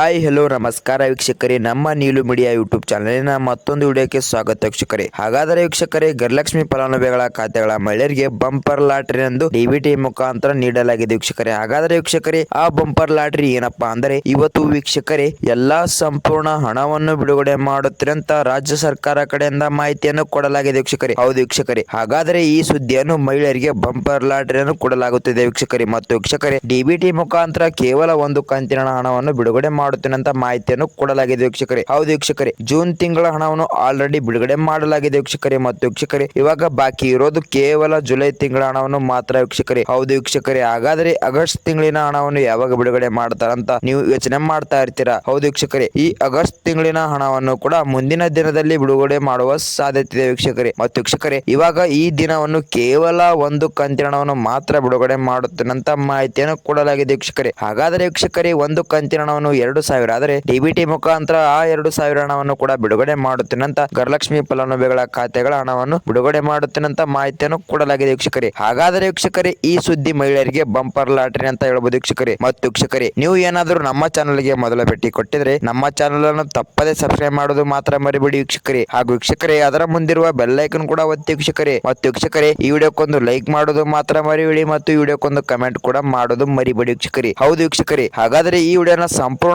Hi hello ನಮಸ್ಕಾರ ವೀಕ್ಷಕರೇ. ನಮ್ಮ ನೀಲು ಮೀಡಿಯಾ ಯೂಟ್ಯೂಬ್ ಚಾನಲಿನ ಮತ್ತೊಂದು ವಿಡಿಯೋಕ್ಕೆ ಸ್ವಾಗತ ವೀಕ್ಷಕರೇ. ಹಾಗಾದರೆ ವೀಕ್ಷಕರೇ ಗೃಹಲಕ್ಷ್ಮಿ ಫಲಾನುಭವಿಗಳ ಖಾತೆಗಳ ಮಹಿಳೆಯರಿಗೆ ಬಂಪರ್ ಲಾಟ್ರಿ ಎಂದು ಡಿಬಿಟಿ ಮುಖಾಂತರ ನೀಡಲಾಗಿದೆ ವೀಕ್ಷಕರೇ. ಹಾಗಾದರೆ ವೀಕ್ಷಕರೇ, ಆ ಬಂಪರ್ ಲಾಟ್ರಿ ಏನಪ್ಪಾ ಅಂದರೆ, ಇವತ್ತು ವೀಕ್ಷಕರೇ, ಎಲ್ಲಾ ಸಂಪೂರ್ಣ ಹಣವನ್ನು ಬಿಡುಗಡೆ ಮಾಡುತ್ತಿರಂತ ರಾಜ್ಯ ಸರ್ಕಾರ ಕಡೆಯಿಂದ ಮಾಹಿತಿಯನ್ನು ಕೊಡಲಾಗಿದೆ ವೀಕ್ಷಕರೇ. ಹೌದು ವೀಕ್ಷಕರೇ. ಹಾಗಾದರೆ ಈ ಸುದ್ದಿಯನ್ನು ಮಹಿಳೆಯರಿಗೆ ಬಂಪರ್ ಲಾಟರಿಯನ್ನು ಕೊಡಲಾಗುತ್ತಿದೆ ವೀಕ್ಷಕರೇ. ಮತ್ತು ವೀಕ್ಷಕರೇ ಡಿಬಿಟಿ ಮುಖಾಂತರ ಕೇವಲ ಒಂದು ಕಂತಿನ ಹಣವನ್ನು ಬಿಡುಗಡೆ ಮಾಡುತ್ತೇನೆ ಅಂತ ಮಾಹಿತಿಯನ್ನು ಕೊಡಲಾಗಿದೆ ವೀಕ್ಷಕರೇ. ಹೌದು ವೀಕ್ಷಕರೇ, ಜೂನ್ ತಿಂಗಳ ಹಣವನ್ನು ಆಲ್ರೆಡಿ ಬಿಡುಗಡೆ ಮಾಡಲಾಗಿದೆ ವೀಕ್ಷಕರೇ. ಮತ್ತು ವೀಕ್ಷಕರೇ, ಇವಾಗ ಬಾಕಿ ಇರೋದು ಕೇವಲ ಜುಲೈ ತಿಂಗಳ ಹಣವನ್ನು ಮಾತ್ರ ವೀಕ್ಷಕರೇ. ಹೌದು ವೀಕ್ಷಕರೇ, ಹಾಗಾದ್ರೆ ಆಗಸ್ಟ್ ತಿಂಗಳಿನ ಹಣವನ್ನು ಯಾವಾಗ ಬಿಡುಗಡೆ ಮಾಡ್ತಾರಂತ ನೀವು ಯೋಚನೆ ಮಾಡ್ತಾ ಇರ್ತೀರಾ? ಹೌದು ವೀಕ್ಷಕರೇ, ಈ ಆಗಸ್ಟ್ ತಿಂಗಳಿನ ಹಣವನ್ನು ಕೂಡ ಮುಂದಿನ ದಿನದಲ್ಲಿ ಬಿಡುಗಡೆ ಮಾಡುವ ಸಾಧ್ಯತೆ ಇದೆ ವೀಕ್ಷಕರೇ. ಮತ್ತು ವೀಕ್ಷಕರೇ, ಇವಾಗ ಈ ದಿನವನ್ನು ಕೇವಲ ಒಂದು ಕಂತಿನ ಹಣವನ್ನು ಮಾತ್ರ ಬಿಡುಗಡೆ ಮಾಡುತ್ತೇನಂತ ಮಾಹಿತಿಯನ್ನು ಕೊಡಲಾಗಿದೆ ವೀಕ್ಷಕರೇ. ಹಾಗಾದರೆ ವೀಕ್ಷಕರೇ, ಒಂದು ಕಂತಿನ ಹಣವನ್ನು ಎರಡು ಸಾವಿರ. ಆದರೆ ಡಿಬಿಟಿ ಮುಖಾಂತರ ಆ ಎರಡು ಸಾವಿರ ಹಣವನ್ನು ಕೂಡ ಬಿಡುಗಡೆ ಮಾಡುತ್ತಿನಂತ ಗರಲಕ್ಷ್ಮಿ ಫಲಾನುಭವಿಗಳ ಖಾತೆಗಳ ಹಣವನ್ನು ಬಿಡುಗಡೆ ಮಾಡುತ್ತೇನಂತ ಮಾಹಿತಿಯನ್ನು ಕೊಡಲಾಗಿದೆ ವೀಕ್ಷಕರೇ. ಹಾಗಾದರೆ ವೀಕ್ಷಕರೇ, ಈ ಸುದ್ದಿ ಮಹಿಳೆಯರಿಗೆ ಬಂಪರ್ ಲಾಟರಿ ಅಂತ ಹೇಳಬಹುದು ವೀಕ್ಷಕರೇ. ಮತ್ತು ವೀಕ್ಷಕರೇ, ನೀವು ಏನಾದರೂ ನಮ್ಮ ಚಾನಲ್ಗೆ ಮೊದಲ ಭೇಟಿ ಕೊಟ್ಟಿದ್ರೆ ನಮ್ಮ ಚಾನಲ್ ಅನ್ನು ತಪ್ಪದೆ ಸಬ್ಸ್ಕ್ರೈಬ್ ಮಾಡೋದು ಮಾತ್ರ ಮರಿಬೇಡಿ ವೀಕ್ಷಕರೇ. ಹಾಗೂ ವೀಕ್ಷಕರೇ, ಅದರ ಮುಂದಿರುವ ಬೆಲ್ ಐಕನ್ ಕೂಡ ಒತ್ತಿ ವೀಕ್ಷಕರೇ. ಮತ್ತು ವೀಕ್ಷಕರೇ, ಈ ವಿಡಿಯೋಕ್ಕೊಂದು ಲೈಕ್ ಮಾಡೋದು ಮಾತ್ರ ಮರಿಬಿಡಿ ಮತ್ತು ಈ ವಿಡಿಯೋಕ್ಕೊಂದು ಕಮೆಂಟ್ ಕೂಡ ಮಾಡೋದು ಮರಿಬೇಡಿ ವೀಕ್ಷಕರೇ. ಹೌದು ವೀಕ್ಷಕರೇ, ಹಾಗಾದರೆ ಈ ವಿಡಿಯೋನ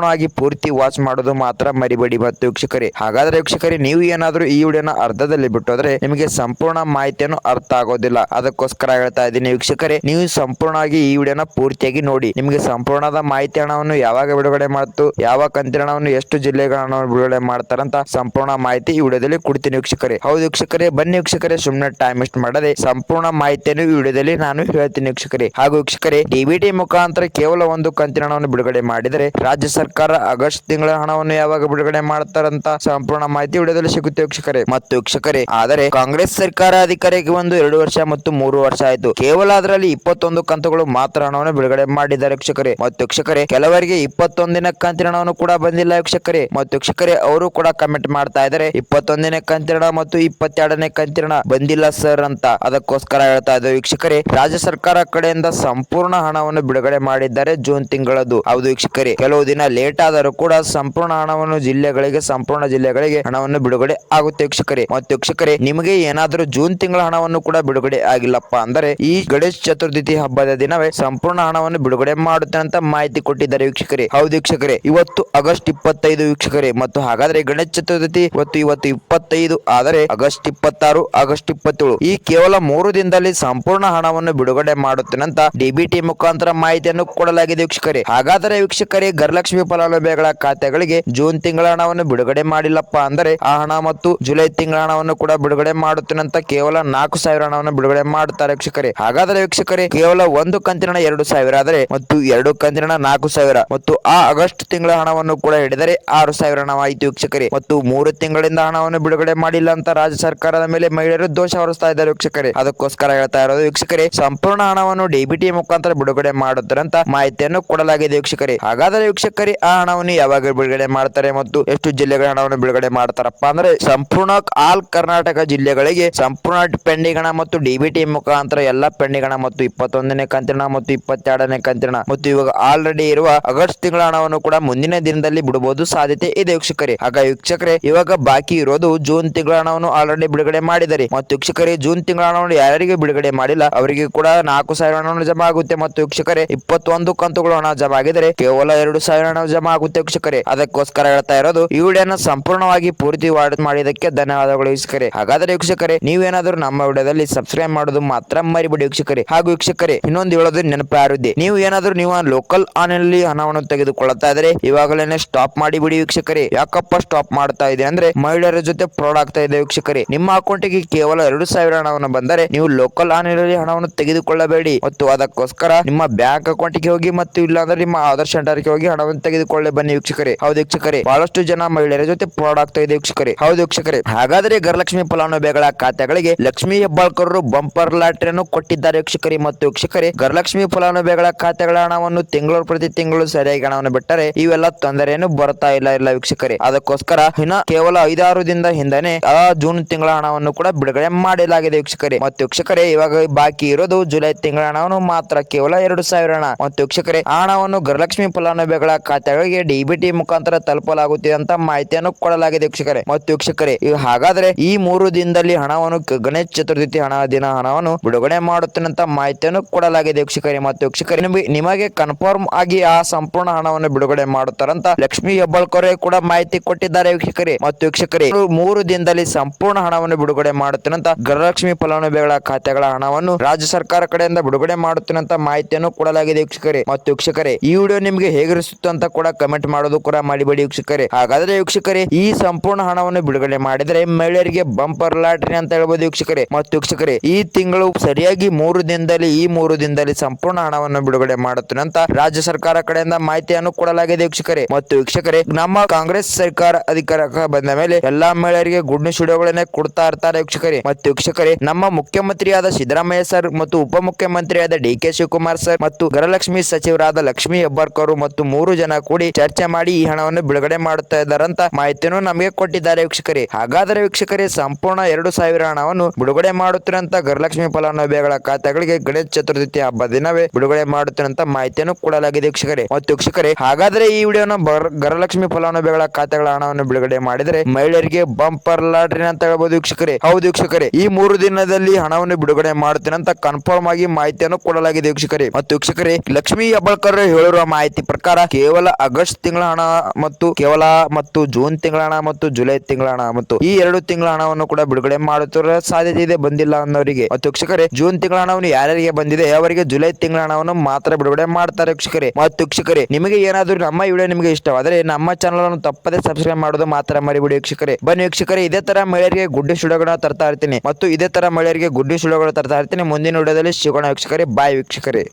ಸಂಪೂರ್ಣವಾಗಿ ಪೂರ್ತಿ ವಾಚ್ ಮಾಡೋದು ಮಾತ್ರ ಮರಿಬೇಡಿ ಮತ್ತು ವೀಕ್ಷಕರೇ. ಹಾಗಾದ್ರೆ ವೀಕ್ಷಕರೇ, ನೀವು ಏನಾದರೂ ಈ ವಿಡಿಯೋನ ಅರ್ಧದಲ್ಲಿ ಬಿಟ್ಟೋದ್ರೆ ನಿಮಗೆ ಸಂಪೂರ್ಣ ಮಾಹಿತಿಯನ್ನು ಅರ್ಥ ಆಗೋದಿಲ್ಲ. ಅದಕ್ಕೋಸ್ಕರ ಹೇಳ್ತಾ ಇದ್ದೀನಿ ವೀಕ್ಷಕರೇ, ನೀವು ಸಂಪೂರ್ಣವಾಗಿ ಈ ವಿಡಿಯೋನ ಪೂರ್ತಿಯಾಗಿ ನೋಡಿ. ನಿಮಗೆ ಸಂಪೂರ್ಣದ ಮಾಹಿತಿ ಹಣವನ್ನು ಯಾವಾಗ ಬಿಡುಗಡೆ ಮಾಡ್ತು, ಯಾವ ಕಂತಿನ ಹಣವನ್ನು ಎಷ್ಟು ಜಿಲ್ಲೆಗಳ ಹಣವನ್ನು ಬಿಡುಗಡೆ ಮಾಡ್ತಾರಂತ ಸಂಪೂರ್ಣ ಮಾಹಿತಿ ಈ ವಿಡಿಯೋದಲ್ಲಿ ಕೊಡ್ತೀನಿ ವೀಕ್ಷಕರೇ. ಹೌದು ವೀಕ್ಷಕರೇ, ಬನ್ನಿ ವೀಕ್ಷಕರೇ ಸುಮ್ಮನೆ ಟೈಮ್ ವೇಸ್ಟ್ ಮಾಡದೆ ಸಂಪೂರ್ಣ ಮಾಹಿತಿಯನ್ನು ಈ ವಿಡಿಯೋದಲ್ಲಿ ನಾನು ಹೇಳ್ತೀನಿ ವೀಕ್ಷಕರೇ. ಹಾಗೂ ವೀಕ್ಷಕರೇ ಡಿಬಿಟಿ ಮುಖಾಂತರ ಕೇವಲ ಒಂದು ಕಂತಿನ ಹಣವನ್ನು ಬಿಡುಗಡೆ ಮಾಡಿದರೆ ರಾಜ್ಯ ಸರ್ಕಾರ ಆಗಸ್ಟ್ ತಿಂಗಳ ಹಣವನ್ನು ಯಾವಾಗ ಬಿಡುಗಡೆ ಮಾಡ್ತಾರಂತ ಸಂಪೂರ್ಣ ಮಾಹಿತಿ ವಿಡಿಯೋದಲ್ಲಿ ಸಿಗುತ್ತೆ ವೀಕ್ಷಕರೇ. ಮತ್ತು ವೀಕ್ಷಕರೇ, ಆದರೆ ಕಾಂಗ್ರೆಸ್ ಸರ್ಕಾರ ಅಧಿಕಾರಕ್ಕೆ ಒಂದು ಎರಡು ವರ್ಷ ಮತ್ತು ಮೂರು ವರ್ಷ ಆಯಿತು. ಕೇವಲ ಅದರಲ್ಲಿ ಇಪ್ಪತ್ತೊಂದು ಕಂತುಗಳು ಮಾತ್ರ ಹಣವನ್ನು ಬಿಡುಗಡೆ ಮಾಡಿದ್ದಾರೆ ವೀಕ್ಷಕರೇ. ಮತ್ತು ವೀಕ್ಷಕರೇ, ಕೆಲವರಿಗೆ ಇಪ್ಪತ್ತೊಂದಿನ ಕಂತಿನ ಹಣವನ್ನು ಕೂಡ ಬಂದಿಲ್ಲ ವೀಕ್ಷಕರೇ. ಮತ್ತು ವೀಕ್ಷಕರೇ, ಅವರು ಕೂಡ ಕಮೆಂಟ್ ಮಾಡ್ತಾ ಇದ್ದಾರೆ, ಇಪ್ಪತ್ತೊಂದನೇ ಕಂತಿನ ಮತ್ತು ಇಪ್ಪತ್ತೆರಡನೇ ಕಂತಿನ ಬಂದಿಲ್ಲ ಸರ್ ಅಂತ. ಅದಕ್ಕೋಸ್ಕರ ಹೇಳ್ತಾ ಇದ್ದಾರೆ ವೀಕ್ಷಕರೇ, ರಾಜ್ಯ ಸರ್ಕಾರ ಕಡೆಯಿಂದ ಸಂಪೂರ್ಣ ಹಣವನ್ನು ಬಿಡುಗಡೆ ಮಾಡಿದ್ದಾರೆ ಜೂನ್ ತಿಂಗಳದು ಹೌದು ವೀಕ್ಷಕರೇ, ಕೆಲವು ದಿನ ಲೇಟ್ ಆದರೂ ಕೂಡ ಸಂಪೂರ್ಣ ಹಣವನ್ನು ಜಿಲ್ಲೆಗಳಿಗೆ, ಸಂಪೂರ್ಣ ಜಿಲ್ಲೆಗಳಿಗೆ ಹಣವನ್ನು ಬಿಡುಗಡೆ ಆಗುತ್ತೆ ವೀಕ್ಷಕರೇ. ಮತ್ತು ವೀಕ್ಷಕರೇ, ನಿಮಗೆ ಏನಾದರೂ ಜೂನ್ ತಿಂಗಳ ಹಣವನ್ನು ಕೂಡ ಬಿಡುಗಡೆ ಆಗಿಲ್ಲಪ್ಪ ಅಂದರೆ ಈ ಗಣೇಶ ಚತುರ್ಥಿ ಹಬ್ಬದ ದಿನವೇ ಸಂಪೂರ್ಣ ಹಣವನ್ನು ಬಿಡುಗಡೆ ಮಾಡುತ್ತೆ ಅಂತ ಮಾಹಿತಿ ಕೊಟ್ಟಿದ್ದಾರೆ ವೀಕ್ಷಕರೇ. ಹೌದು ವೀಕ್ಷಕರೇ, ಇವತ್ತು ಆಗಸ್ಟ್ ಇಪ್ಪತ್ತೈದು ವೀಕ್ಷಕರೇ. ಮತ್ತು ಹಾಗಾದ್ರೆ ಗಣೇಶ ಚತುರ್ಥಿ ಇವತ್ತು ಇವತ್ತು ಇಪ್ಪತ್ತೈದು, ಆದರೆ ಆಗಸ್ಟ್ ಇಪ್ಪತ್ತಾರು, ಆಗಸ್ಟ್ ಇಪ್ಪತ್ತೇಳು. ಈ ಕೇವಲ ಮೂರು ದಿನದಲ್ಲಿ ಸಂಪೂರ್ಣ ಹಣವನ್ನು ಬಿಡುಗಡೆ ಮಾಡುತ್ತೇನೆ ಅಂತ ಡಿಬಿಟಿ ಮುಖಾಂತರ ಮಾಹಿತಿಯನ್ನು ಕೊಡಲಾಗಿದೆ ವೀಕ್ಷಕರೇ. ಹಾಗಾದರೆ ವೀಕ್ಷಕರೇ ಗೃಹಲಕ್ಷ್ಮಿ ಫಲಾನುಭವಿಗಳ ಖಾತೆಗಳಿಗೆ ಜೂನ್ ತಿಂಗಳ ಹಣವನ್ನು ಬಿಡುಗಡೆ ಮಾಡಿಲ್ಲಪ್ಪ ಅಂದರೆ ಆ ಹಣ ಮತ್ತು ಜುಲೈ ತಿಂಗಳ ಹಣವನ್ನು ಕೂಡ ಬಿಡುಗಡೆ ಮಾಡುತ್ತೇನಂತ ಕೇವಲ ನಾಲ್ಕು ಸಾವಿರ ಹಣವನ್ನು ಬಿಡುಗಡೆ ಮಾಡುತ್ತಾರೆ ವೀಕ್ಷಕರೇ. ಹಾಗಾದರೆ ವೀಕ್ಷಕರೇ, ಕೇವಲ ಒಂದು ಕಂತಿನ ಎರಡು ಸಾವಿರ ಆದರೆ ಮತ್ತು ಎರಡು ಕಂತಿನ ನಾಲ್ಕು ಸಾವಿರ ಮತ್ತು ಆ ಆಗಸ್ಟ್ ತಿಂಗಳ ಹಣವನ್ನು ಕೂಡ ಹಿಡಿದರೆ ಆರು ಸಾವಿರ ಹಣವಾಯಿತು ವೀಕ್ಷಕರೇ. ಮತ್ತು ಮೂರು ತಿಂಗಳಿಂದ ಹಣವನ್ನು ಬಿಡುಗಡೆ ಮಾಡಿಲ್ಲ ಅಂತ ರಾಜ್ಯ ಸರ್ಕಾರದ ಮೇಲೆ ಮಹಿಳೆಯರು ದೋಷ ಹೊರಿಸ್ತಾ ಇದ್ದಾರೆ ವೀಕ್ಷಕರೇ. ಅದಕ್ಕೋಸ್ಕರ ಹೇಳ್ತಾ ಇರೋದು ವೀಕ್ಷಕರೇ, ಸಂಪೂರ್ಣ ಹಣವನ್ನು ಡಿಬಿಟಿ ಮುಖಾಂತರ ಬಿಡುಗಡೆ ಮಾಡುತ್ತಾರೆ ಅಂತ ಮಾಹಿತಿಯನ್ನು ಕೊಡಲಾಗಿದೆ ವೀಕ್ಷಕರೇ. ಹಾಗಾದರೆ ವೀಕ್ಷಕರೇ ಆ ಹಣವನ್ನು ಯಾವಾಗ ಬಿಡುಗಡೆ ಮಾಡ್ತಾರೆ ಮತ್ತು ಎಷ್ಟು ಜಿಲ್ಲೆಗಳ ಹಣವನ್ನು ಬಿಡುಗಡೆ ಮಾಡ್ತಾರಪ್ಪ ಅಂದ್ರೆ ಸಂಪೂರ್ಣ ಆಲ್ ಕರ್ನಾಟಕ ಜಿಲ್ಲೆಗಳಿಗೆ ಸಂಪೂರ್ಣ ಪೆಂಡಿಂಗ್ ಮತ್ತು ಡಿಬಿಟಿ ಮುಖಾಂತರ ಎಲ್ಲ ಪೆಂಡಿಂಗ್ ಹಣ ಮತ್ತು ಇಪ್ಪತ್ತೊಂದನೇ ಕಂತಿನ ಮತ್ತು ಇಪ್ಪತ್ತೆರಡನೇ ಕಂತಿನ ಮತ್ತು ಇವಾಗ ಆಲ್ರೆಡಿ ಇರುವ ಆಗಸ್ಟ್ ತಿಂಗಳ ಹಣವನ್ನು ಕೂಡ ಮುಂದಿನ ದಿನದಲ್ಲಿ ಬಿಡಬಹುದು ಸಾಧ್ಯತೆ ಇದೆ ವೀಕ್ಷಕರೇ. ಆಗ ವೀಕ್ಷಕರೇ, ಇವಾಗ ಬಾಕಿ ಇರೋದು ಜೂನ್ ತಿಂಗಳ ಹಣವನ್ನು ಆಲ್ರೆಡಿ ಬಿಡುಗಡೆ ಮಾಡಿದರೆ. ಮತ್ತು ವೀಕ್ಷಕರೇ, ಜೂನ್ ತಿಂಗಳ ಹಣವನ್ನು ಯಾರಿಗೆ ಬಿಡುಗಡೆ ಮಾಡಿಲ್ಲ. ಅವರಿಗೆ ಕೂಡ ನಾಲ್ಕು ಸಾವಿರ ಹಣವನ್ನು ಜಮಾ ಆಗುತ್ತೆ. ಮತ್ತು ವೀಕ್ಷಕರೇ, ಇಪ್ಪತ್ತೊಂದು ಕಂತುಗಳು ಹಣ ಜಮಾ ಆಗಿದರೆ ಕೇವಲ ಎರಡು ಸಾವಿರ ಹಣ ಜಮಾ ಆಗುತ್ತೆ ವೀಕ್ಷಕರೇ. ಅದಕ್ಕೋಸ್ಕರ ಹೇಳ್ತಾ ಇರೋದು, ಈ ವಿಡಿಯೋನ ಸಂಪೂರ್ಣವಾಗಿ ಪೂರ್ತಿ ಮಾಡಿದಕ್ಕೆ ಧನ್ಯವಾದಗಳು ವೀಕ್ಷಕರೇ. ಹಾಗಾದ್ರೆ ವೀಕ್ಷಕರೇ, ನೀವೇನಾದರೂ ನಮ್ಮ ವಿಡಿಯೋದಲ್ಲಿ ಸಬ್ಸ್ಕ್ರೈಬ್ ಮಾಡೋದು ಮಾತ್ರ ಮರಿಬೇಡಿ ವೀಕ್ಷಕರೇ. ಹಾಗೂ ವೀಕ್ಷಕರೇ, ಇನ್ನೊಂದು ಹೇಳೋದು ನೆನಪು ಯಾರಿದೆ ನೀವು ಏನಾದರೂ ನೀವು ಲೋಕಲ್ ಆನ್ ಅಲ್ಲಿ ಹಣವನ್ನು ತೆಗೆದುಕೊಳ್ಳುತ್ತಾ ಇದ್ರೆ, ಇವಾಗಲೇನೆ ಸ್ಟಾಪ್ ಮಾಡಿ ಬಿಡಿ ವೀಕ್ಷಕರೇ. ಯಾಕಪ್ಪ ಸ್ಟಾಪ್ ಮಾಡ್ತಾ ಇದೆ ಅಂದ್ರೆ, ಮಹಿಳೆಯರ ಜೊತೆ ಫ್ರಾಡ್ ಆಗ್ತಾ ಇದೆ ವೀಕ್ಷಕರೇ. ನಿಮ್ಮ ಅಕೌಂಟಿಗೆ ಕೇವಲ ಎರಡು ಸಾವಿರ ಹಣವನ್ನು ಬಂದರೆ, ನೀವು ಲೋಕಲ್ ಆನ್ ಅಲ್ಲಿ ಹಣವನ್ನು ತೆಗೆದುಕೊಳ್ಳಬೇಡಿ. ಮತ್ತು ಅದಕ್ಕೋಸ್ಕರ ನಿಮ್ಮ ಬ್ಯಾಂಕ್ ಅಕೌಂಟ್ಗೆ ಹೋಗಿ, ಮತ್ತು ಇಲ್ಲಾಂದ್ರೆ ನಿಮ್ಮ ಆಧಾರ್ ಸೆಂಟರ್ಗೆ ಹೋಗಿ ಹಣವನ್ನು ತೆಗೆದುಕೊಳ್ಳೆ ಬನ್ನಿ ವೀಕ್ಷಕರೇ. ಹೌದು ವೀಕ್ಷಕರೇ, ಬಹಳಷ್ಟು ಜನ ಮಹಿಳೆಯರ ಜೊತೆ ಆಗ್ತಾ ಇದೆ ವೀಕ್ಷಕರೇ. ಹೌದು ವೀಕ್ಷಕರೇ, ಹಾಗಾದ್ರೆ ಗೃಹಲಕ್ಷ್ಮಿ ಫಲಾನುಭವಿಗಳ ಖಾತೆಗಳಿಗೆ ಲಕ್ಷ್ಮಿ ಹೆಬ್ಬಾಳ್ಕರರು ಬಂಪರ್ ಲಾಟರಿಯನ್ನು ಕೊಟ್ಟಿದ್ದಾರೆ ವೀಕ್ಷಕರೇ. ಮತ್ತು ವೀಕ್ಷಕರೇ, ಗರಲಕ್ಷ್ಮಿ ಫಲಾನುಭವಿಗಳ ಖಾತೆಗಳ ಹಣವನ್ನು ತಿಂಗಳು ಪ್ರತಿ ತಿಂಗಳು ಸರಿಯಾಗಿ ಹಣವನ್ನು ಬಿಟ್ಟರೆ ಇವೆಲ್ಲ ತೊಂದರೆಯನ್ನು ಬರ್ತಾ ಇಲ್ಲ ಇಲ್ಲ ವೀಕ್ಷಕರೇ. ಅದಕ್ಕೋಸ್ಕರ ಇನ್ನ ಕೇವಲ ಐದಾರು ದಿನದ ಹಿಂದನೆ ಆ ಜೂನ್ ತಿಂಗಳ ಹಣವನ್ನು ಕೂಡ ಬಿಡುಗಡೆ ಮಾಡಲಾಗಿದೆ ವೀಕ್ಷಕರೇ. ಮತ್ತು ವೀಕ್ಷಕರೇ, ಇವಾಗ ಬಾಕಿ ಇರೋದು ಜುಲೈ ತಿಂಗಳ ಹಣವನ್ನು ಮಾತ್ರ, ಕೇವಲ ಎರಡು ಸಾವಿರ ಹಣ. ಮತ್ತು ವೀಕ್ಷಕರೇ, ಆ ಹಣವನ್ನು ಗೃಹಲಕ್ಷ್ಮಿ ಫಲಾನುಭವಿಗಳ ಖಾತೆ ಖಾತೆಗಳಿಗೆ ಡಿಬಿಟಿ ಮುಖಾಂತರ ತಲುಪಲಾಗುತ್ತಿದೆ ಅಂತ ಮಾಹಿತಿಯನ್ನು ಕೊಡಲಾಗಿದೆ ವೀಕ್ಷಕರೇ. ಮತ್ತು ವೀಕ್ಷಕರೇ ಹಾಗಾದ್ರೆ ಈ ಮೂರು ದಿನದಲ್ಲಿ ಹಣವನ್ನು ಗಣೇಶ ಚತುರ್ಥಿ ಹಣ, ದಿನ ಹಣವನ್ನು ಬಿಡುಗಡೆ ಮಾಡುತ್ತೇನೆ ಅಂತ ಮಾಹಿತಿಯನ್ನು ಕೊಡಲಾಗಿದೆ ವೀಕ್ಷಕರೇ. ಮತ್ತು ವೀಕ್ಷಕರೇ, ನಿಮಗೆ ಕನ್ಫರ್ಮ್ ಆಗಿ ಆ ಸಂಪೂರ್ಣ ಹಣವನ್ನು ಬಿಡುಗಡೆ ಮಾಡುತ್ತಾರಂತ ಲಕ್ಷ್ಮಿ ಹೆಬ್ಬಾಳ್ಕರ್ ಕೂಡ ಮಾಹಿತಿ ಕೊಟ್ಟಿದ್ದಾರೆ ವೀಕ್ಷಕರೇ. ಮತ್ತು ವೀಕ್ಷಕರೇ ಮೂರು ದಿನದಲ್ಲಿ ಸಂಪೂರ್ಣ ಹಣವನ್ನು ಬಿಡುಗಡೆ ಮಾಡುತ್ತೇನೆ ಅಂತ ಗೃಹಲಕ್ಷ್ಮಿ ಫಲಾನುಭವಿಗಳ ಖಾತೆಗಳ ಹಣವನ್ನು ರಾಜ್ಯ ಸರ್ಕಾರ ಕಡೆಯಿಂದ ಬಿಡುಗಡೆ ಮಾಡುತ್ತೇನೆ ಅಂತ ಮಾಹಿತಿಯನ್ನು ಕೊಡಲಾಗಿದೆ ವೀಕ್ಷಕರೇ. ಮತ್ತು ವೀಕ್ಷಕರೇ, ಈ ವಿಡಿಯೋ ನಿಮಗೆ ಹೇಗಿರಿಸುತ್ತೆ ಕೂಡ ಕಮೆಂಟ್ ಮಾಡೋದು ಕೂಡ ಮಾಡಿಬೇಡಿ ವೀಕ್ಷಕರೇ. ಹಾಗಾದ್ರೆ ವೀಕ್ಷಕರೇ, ಈ ಸಂಪೂರ್ಣ ಹಣವನ್ನು ಬಿಡುಗಡೆ ಮಾಡಿದರೆ ಮಹಿಳೆಯರಿಗೆ ಬಂಪರ್ ಲಾಟ್ರಿ ಅಂತ ಹೇಳ್ಬೋದು ವೀಕ್ಷಕರೇ. ಮತ್ತು ವೀಕ್ಷಕರೇ, ಈ ತಿಂಗಳು ಸರಿಯಾಗಿ ಮೂರು ದಿನದಲ್ಲಿ, ಈ ಮೂರು ದಿನದಲ್ಲಿ ಸಂಪೂರ್ಣ ಹಣವನ್ನು ಬಿಡುಗಡೆ ಮಾಡುತ್ತೇನೆ ಅಂತ ರಾಜ್ಯ ಸರ್ಕಾರ ಕಡೆಯಿಂದ ಮಾಹಿತಿಯನ್ನು ಕೊಡಲಾಗಿದೆ ವೀಕ್ಷಕರೇ. ಮತ್ತು ವೀಕ್ಷಕರೇ, ನಮ್ಮ ಕಾಂಗ್ರೆಸ್ ಸರ್ಕಾರ ಅಧಿಕಾರಕ್ಕೆ ಬಂದ ಮೇಲೆ ಎಲ್ಲಾ ಮಹಿಳೆಯರಿಗೆ ಗುಡ್ ನ್ಯೂಸ್ ವಿಡಿಯೋಗಳನ್ನೇ ಕೊಡ್ತಾ ಇರ್ತಾರೆ ವೀಕ್ಷಕರೇ. ಮತ್ತು ವೀಕ್ಷಕರೇ, ನಮ್ಮ ಮುಖ್ಯಮಂತ್ರಿಯಾದ ಸಿದ್ದರಾಮಯ್ಯ ಸರ್ ಮತ್ತು ಉಪಮುಖ್ಯಮಂತ್ರಿಯಾದ ಡಿ ಕೆ ಶಿವಕುಮಾರ್ ಸರ್ ಮತ್ತು ಗೃಹಲಕ್ಷ್ಮಿ ಸಚಿವರಾದ ಲಕ್ಷ್ಮಿ ಹೆಬ್ಬಾರ್ಕರ್ ಮತ್ತು ಮೂರು ಜನ ಕೂಡಿ ಚರ್ಚೆ ಮಾಡಿ ಈ ಹಣವನ್ನು ಬಿಡುಗಡೆ ಮಾಡುತ್ತಾ ಇದ್ದಾರಂತ ಮಾಹಿತಿಯನ್ನು ನಮಗೆ ಕೊಟ್ಟಿದ್ದಾರೆ ವೀಕ್ಷಕರೇ. ಹಾಗಾದರೆ ವೀಕ್ಷಕರೇ, ಸಂಪೂರ್ಣ ಎರಡು ಸಾವಿರ ಹಣವನ್ನು ಬಿಡುಗಡೆ ಮಾಡುತ್ತಿರುವಂತ ಗೃಹಲಕ್ಷ್ಮಿ ಫಲಾನುಭವಿಗಳ ಖಾತೆಗಳಿಗೆ ಗಣೇಶ ಚತುರ್ಥಿ ಹಬ್ಬ ದಿನವೇ ಬಿಡುಗಡೆ ಮಾಡುತ್ತಿರುವಂತ ಮಾಹಿತಿಯನ್ನು ಕೊಡಲಾಗಿದೆ ವೀಕ್ಷಕರೇ. ಮತ್ತು ವೀಕ್ಷಕರೇ, ಹಾಗಾದರೆ ಈ ವಿಡಿಯೋನ ಗೃಹಲಕ್ಷ್ಮಿ ಫಲಾನುಭವಿಗಳ ಖಾತೆಗಳ ಹಣವನ್ನು ಬಿಡುಗಡೆ ಮಾಡಿದರೆ ಮಹಿಳೆಯರಿಗೆ ಬಂಪರ್ ಲಾಟ್ರಿ ಅಂತ ಹೇಳ್ಬೋದು ವೀಕ್ಷಕರೇ. ಹೌದು ವೀಕ್ಷಕರೇ, ಈ ಮೂರು ದಿನದಲ್ಲಿ ಹಣವನ್ನು ಬಿಡುಗಡೆ ಮಾಡುತ್ತೇನೆ ಅಂತ ಕನ್ಫರ್ಮ್ ಆಗಿ ಮಾಹಿತಿಯನ್ನು ಕೊಡಲಾಗಿದೆ ವೀಕ್ಷಕರೇ. ಮತ್ತು ವೀಕ್ಷಕರೇ, ಲಕ್ಷ್ಮೀ ಹೆಬ್ಬಾಳ್ಕರ್ ಹೇಳಿರುವ ಮಾಹಿತಿ ಪ್ರಕಾರ ಕೇವಲ ಆಗಸ್ಟ್ ತಿಂಗಳ ಹಣ ಮತ್ತು ಕೇವಲ ಮತ್ತು ಜೂನ್ ತಿಂಗಳ ಹಣ ಮತ್ತು ಜುಲೈ ತಿಂಗಳ ಹಣ ಮತ್ತು ಈ ಎರಡು ತಿಂಗಳ ಹಣವನ್ನು ಕೂಡ ಬಿಡುಗಡೆ ಮಾಡುತ್ತಿರುವ ಸಾಧ್ಯತೆ ಇದೆ, ಬಂದಿಲ್ಲ ಅನ್ನೋರಿಗೆ. ಮತ್ತು ವೀಕ್ಷಕರೇ, ಜೂನ್ ತಿಂಗಳ ಹಣವನ್ನು ಯಾರ್ಯಾರಿಗೆ ಬಂದಿದೆ, ಅವರಿಗೆ ಜುಲೈ ತಿಂಗಳ ಹಣವನ್ನು ಮಾತ್ರ ಬಿಡುಗಡೆ ಮಾಡ್ತಾರೆ ವೀಕ್ಷಕರೇ. ಮತ್ತು ವೀಕ್ಷಕರೇ, ನಿಮಗೆ ಏನಾದರೂ ನಮ್ಮ ವಿಡಿಯೋ ನಿಮಗೆ ಇಷ್ಟವಾದರೆ ನಮ್ಮ ಚಾನಲ್ ಅನ್ನು ತಪ್ಪದೇ ಸಬ್ಸ್ಕ್ರೈಬ್ ಮಾಡೋದು ಮಾತ್ರ ಮರಿಬಿಡಿ ವೀಕ್ಷಕರೇ. ಬನ್ನಿ ವೀಕ್ಷಕರೇ, ಇದೇ ತರ ಮಹಿಳೆಯರಿಗೆ ಗುಡ್ಡಿ ಸುಡೋಗಳನ್ನ ತರ್ತಾ ಇರ್ತೀನಿ. ಮತ್ತು ಇದೇ ತರ ಮಹಿಳೆಯರಿಗೆ ಗುಡ್ಡಿ ಸುಡಗಳು ತರ್ತಾ ಇರ್ತೀನಿ. ಮುಂದಿನ ವಿಡಿಯೋದಲ್ಲಿ ಸಿಗೋಣ ವೀಕ್ಷಕರೇ. ಬಾಯ್ ವೀಕ್ಷಕರೇ.